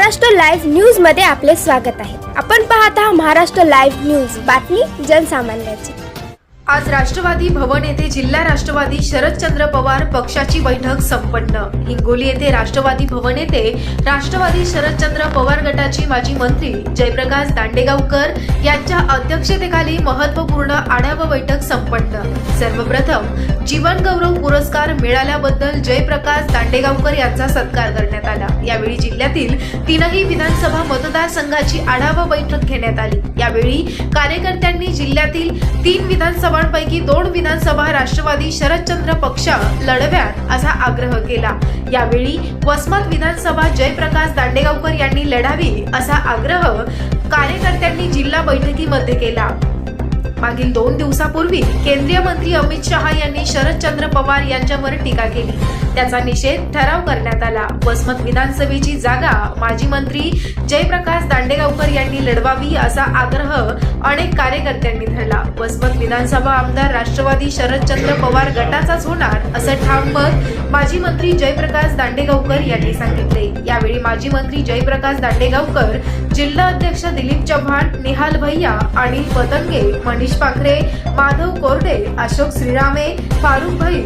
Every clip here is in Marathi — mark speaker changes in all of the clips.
Speaker 1: महाराष्ट्र लाईव्ह न्यूजमध्ये आपले स्वागत आहे. आपण पाहत आहात महाराष्ट्र लाईव्ह न्यूज. बातमी जनसामान्याची.
Speaker 2: आज राष्ट्रवादी भवन येथे जिल्हा राष्ट्रवादी शरदचंद्र पवार पक्षाची बैठक संपन्न. हिंगोली येथे राष्ट्रवादी भवन येथे राष्ट्रवादी शरदचंद्र पवार गटाची माजी मंत्री जयप्रकाश दांडेगावकर यांच्या अध्यक्षतेखाली महत्त्वपूर्ण आढावा बैठक संपन्न. सर्वप्रथम जीवन गौरव पुरस्कार मिळाल्याबद्दल जयप्रकाश दांडेगावकर यांचा सत्कार करण्यात आला. यावेळी जिल्ह्यातील तीनही विधानसभा मतदारसंघाची आढावा बैठक घेण्यात आली. यावेळी कार्यकर्त्यांनी जिल्ह्यातील तीन विधानसभांपैकी दोन विधानसभा राष्ट्रवादी शरदचंद्र पक्ष लढव्यात असा आग्रह केला. यावेळी वसमत विधानसभा जयप्रकाश दांडेगावकर यांनी लढावी असा आग्रह कार्यकर्त्यांनी जिल्हा बैठकीमध्ये केला. मागील दोन दिवसापूर्वी केंद्रीय मंत्री अमित शहा यांनी शरदचंद्र पवार यांच्यावर टीका केली. त्याचा निषेध ठराव करण्यात आला. वसमत विधानसभेची जागा माजी मंत्री जयप्रकाश दांडेगावकर यांनी लढवावी असा आग्रह अनेक कार्यकर्त्यांनी धरला. वसमत विधानसभा आमदार राष्ट्रवादी शरदचंद्र पवार गटाचाच होणार असं ठाम मत माजी मंत्री जयप्रकाश दांडेगावकर यांनी सांगितले. यावेळी माजी मंत्री जयप्रकाश दांडेगावकर जिल्हा अध्यक्ष दिलीप चव्हाण निहाल भैया अनिल पतंगे मनीष पाखरे माधव कोरडे अशोक श्रीरामे फारुख भाई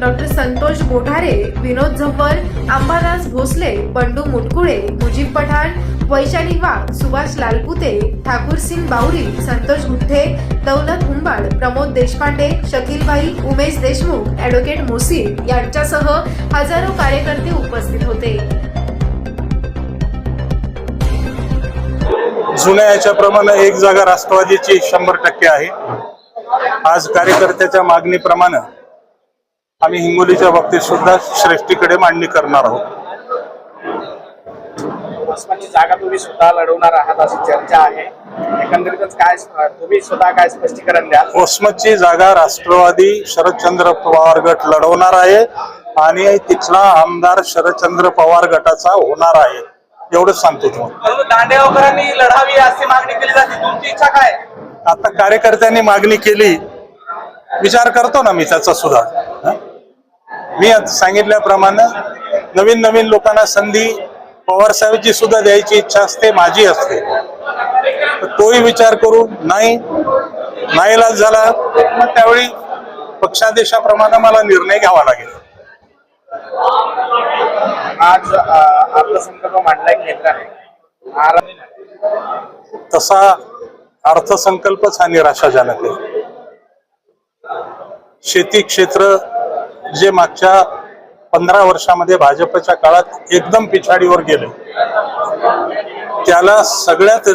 Speaker 2: डॉक्टर संतोष बोठारे विनोद झंवर अंबादास भोसले बंडू मुटकुळे मुजीब पठाण वैशाली वाघ सुभाष लालपुते ठाकूर सिंग बावरी संतोष गुठ्ठे दौलत हुंबाड प्रमोद देशपांडे शकीलबाई उमेश देशमुख ॲडव्होकेट मोसी यांच्यासह हजारो कार्यकर्ते उपस्थित होते.
Speaker 3: जुन्या याच्याप्रमाणे एक जागा राष्ट्रवादीची शंभर टक्के आहे. आज कार्यकर्त्याच्या मागणीप्रमाणे आम्ही हिंगोलीच्या बाबतीत सुद्धा श्रेष्ठीकडे मांडणी करणार आहोत.
Speaker 4: जागा तुम्ही स्वतः लढवणार आहात अशी चर्चा आहे. एकंदरीतच काय तुम्ही स्वतः काय स्पष्टीकरण द्याल?
Speaker 3: ओस्मतची जागा राष्ट्रवादी शरदचंद्र पवार गट लढवणार आहे आणि तिथला आमदार शरदचंद्र पवार गटाचा होणार आहे. एवढंच सांगतो तुम्हाला.
Speaker 4: परंतु दांडेगावकरांनी लढावी अशी मागणी केली जाते. तुमची इच्छा काय?
Speaker 3: आता कार्यकर्त्यांनी मागणी केली. विचार करतो ना मी त्याचा सुद्धा. हं? मी आता सांगितल्याप्रमाणे नवीन नवीन लोकांना संधी पवार साहेबची सुद्धा द्यायची इच्छा असते माझी असते. तर तोही विचार करू. नाही नाईलाज झाला. मग त्यावेळी पक्षादेशाप्रमाणे मला निर्णय घ्यावा लागेल.
Speaker 4: आज आपला संकल्प मांडलाय केंद्राने
Speaker 3: तसा अर्थसंकल्पच हा निराशाजनक आहे. शेती क्षेत्र जे मागच्या पंधरा वर्षामध्ये भाजपच्या काळात एकदम पिछाडीवर गेले त्याला सगळ्यात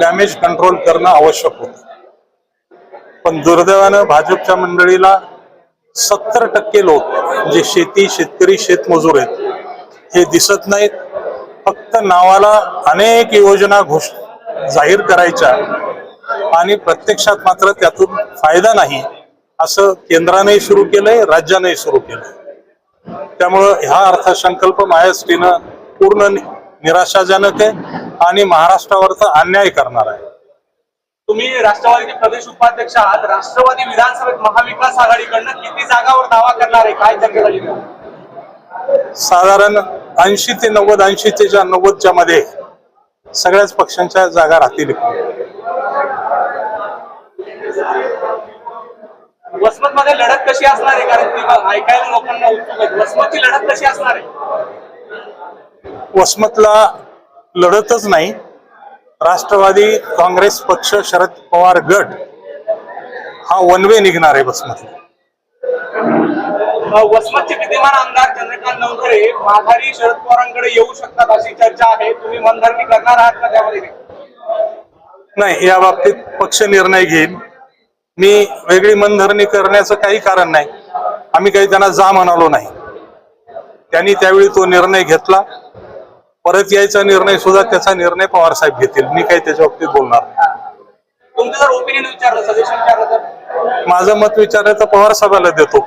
Speaker 3: डॅमेज कंट्रोल करणं आवश्यक होतं. पण दुर्दैवानं भाजपच्या मंडळीला सत्तर टक्के लोक जे शेती शेतकरी शेतमजूर आहेत हे दिसत नाहीत. फक्त नावाला अनेक योजना घोष जाहीर करायच्या आणि प्रत्यक्षात मात्र त्यातून फायदा नाही असं केंद्राने सुरू केलंय राज्याने सुरू केलंय. त्यामुळं हा अर्थसंकल्प महाराष्ट्रीनं पूर्ण निराशाजनक आहे आणि महाराष्ट्रावरचा अन्याय करणार आहे.
Speaker 4: तुम्ही राष्ट्रवादीचे प्रदेश उपाध्यक्ष आहात. राष्ट्रवादी विधानसभेत महाविकास आघाडीकडनं किती जागावर दावा करणार आहे? काय चर्चा झाली?
Speaker 3: साधारण ऐंशी ते नव्वद ऐंशी ते च्या नव्वदच्या मध्ये सगळ्याच पक्षांच्या जागा राहतील.
Speaker 4: वसमत मध्ये लढत कशी असणार आहे? कारण ऐकायला लोकांना उत्सुक आहे वसमतची लढत कशी असणार आहे?
Speaker 3: वसमतला लढतच नाही. राष्ट्रवादी काँग्रेस पक्ष शरद पवार गट हा वन वे निघणार आहे वसमतला.
Speaker 4: वसमतचे विद्यमान आमदार चंद्रकांत नवखरे माघारी शरद पवारांकडे येऊ शकतात अशी चर्चा आहे. तुम्ही मनधरणी करणार आहात का त्यामध्ये?
Speaker 3: नाही या बाबतीत पक्ष निर्णय घेईल. मी वेगळी मनधरणी करण्याचं काही कारण नाही. आम्ही काही त्यांना जा म्हणालो नाही. त्यांनी त्यावेळी तो निर्णय घेतला. परत यायचा निर्णय सुद्धा त्याचा निर्णय पवार साहेब घेतील. मी काही त्याच्या बाबतीत बोलणार.
Speaker 4: तुमचं जर ओपिनियन विचारलं सजेशन विचारलं तर?
Speaker 3: माझं मत विचारायचं पवार साहेबाला देतो.